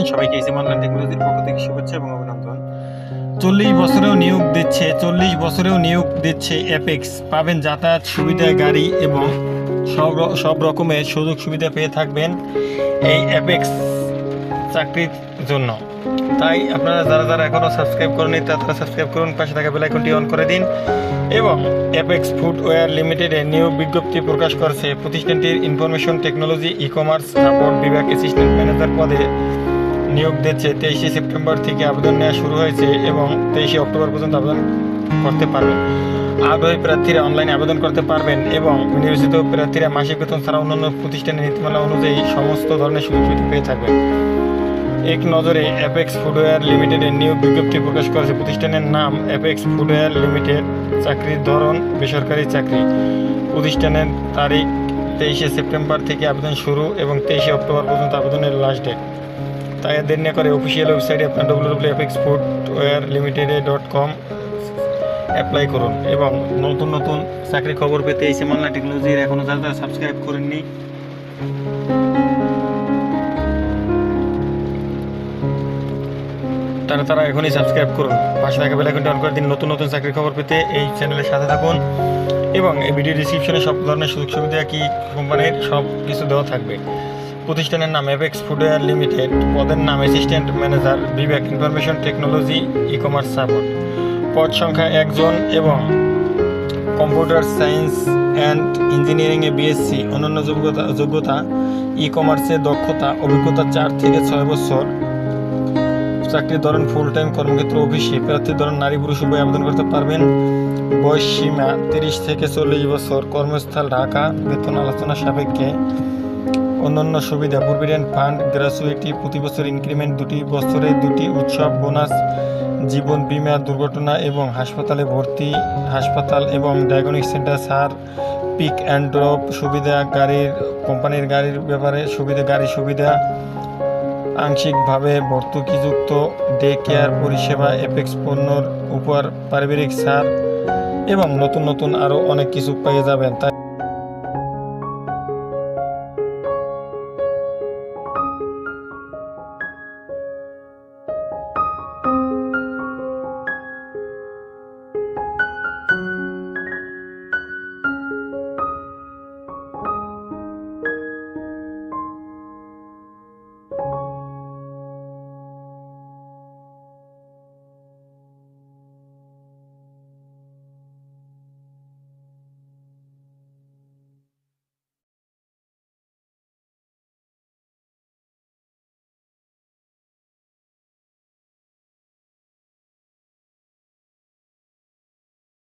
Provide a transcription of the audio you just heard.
আছেন সবাইকে SM online টেকনোলজির পক্ষ থেকে শুভেচ্ছা এবং অভিনন্দন। চল্লিশ বছরেও নিয়োগ দিচ্ছে, চল্লিশ বছরেও নিয়োগ দিচ্ছে অ্যাপেক্স পাবেন যাতায়াত সুবিধা, গাড়ি এবং সব সব রকমের সুযোগ সুবিধা পেয়ে থাকবেন এই অ্যাপেক্স চাকরির জন্য। তাই আপনারা যারা যারা এখনও সাবস্ক্রাইব করেনি তারা সাবস্ক্রাইব করুন, পাশে থাকা বেল আইকনটি অন করে দিন এবং অ্যাপেক্স ফুটওয়্যার লিমিটেডে নিয়োগ বিজ্ঞপ্তি প্রকাশ করেছে। প্রতিষ্ঠানটির information technology e commerce support বিভাগ অ্যাসিস্ট্যান্ট ম্যানেজার পদে নিয়োগ দিচ্ছে তেইশে সেপ্টেম্বর থেকে আবেদন নেওয়া শুরু হয়েছে এবং তেইশে অক্টোবর পর্যন্ত আবেদন করতে পারবেন। আগ্রহী প্রার্থীরা অনলাইনে আবেদন করতে পারবেন এবং নিয়োজিত প্রার্থীরা মাসিক বেতন ছাড়া অন্যান্য প্রতিষ্ঠানের নীতিমালা অনুযায়ী সমস্ত ধরনের সুযোগ সুবিধা পেয়ে থাকবেন। এক নজরে অ্যাপেক্স ফুটওয়্যার লিমিটেডের নিয়োগ বিজ্ঞপ্তি প্রকাশ করেছে প্রতিষ্ঠানের নাম অ্যাপেক্স ফুটওয়্যার লিমিটেড চাকরির ধরন, বেসরকারি চাকরি। প্রতিষ্ঠানের তারিখ তেইশে সেপ্টেম্বর থেকে আবেদন শুরু এবং তেইশে অক্টোবর পর্যন্ত আবেদনের লাস্ট ডেট তাই আর দেরি না করে অফিসিয়াল ওয়েবসাইটে আপনার W W Apex footwear limited dot com apply করুন এবং নতুন নতুন চাকরি খবর পেতে এই সেমান্লা টেকনোলজির এখনও যারা সাবস্ক্রাইব করেননি। তারা তারা এখনই সাবস্ক্রাইব করুন। পাশে থাকা আইকনটি অন করে দিন নতুন নতুন চাকরির খবর পেতে এই চ্যানেলের সাথে থাকুন এবং এই ভিডিও ডিসক্রিপশনে সব ধরনের সুযোগ সুবিধা কি, কোম্পানির সব কিছু দেওয়া থাকবে। প্রতিষ্ঠানের নাম অ্যাপেক্স ফুডওয়্যার লিমিটেড পদের নাম অ্যাসিস্ট্যান্ট ম্যানেজার বিবেক information technology e commerce support পদ সংখ্যা একজন এবং কম্পিউটার সায়েন্স অ্যান্ড ইঞ্জিনিয়ারিংয়ে বিএসসি অন্যান্য যোগ্যতা যোগ্যতা ই কমার্সে দক্ষতা, অভিজ্ঞতা চার থেকে ছয় বছর, চাকরির ধরন ফুল টাইম কর্মক্ষেত্র অফিসে, প্রার্থীর ধরন নারী পুরুষ উভয় আবেদন করতে পারবেন। বয়স সীমা তিরিশ থেকে চল্লিশ বছর, কর্মস্থল ঢাকা, বেতন আলোচনা সাপেক্ষে। অন্যান্য সুবিধা। প্রভিডেন্ট ফান্ড গ্র্যাচুইটি প্রতি বছর ইনক্রিমেন্ট দুটি বছরে দুটি উৎসব বোনাস জীবন বিমা, দুর্ঘটনা এবং হাসপাতালে ভর্তি, হাসপাতাল এবং ডায়াগনিক সেন্টার সার পিক অ্যান্ড ড্রপ সুবিধা, গাড়ির, কোম্পানির গাড়ির ব্যাপারে সুবিধা, গাড়ি সুবিধা, আংশিকভাবে ভর্তুকিযুক্ত ডে কেয়ার পরিষেবা এপেক্স পণ্যর উপর পারিবারিক সার এবং নতুন নতুন আরও অনেক কিছু পেয়ে যাবেন। তাই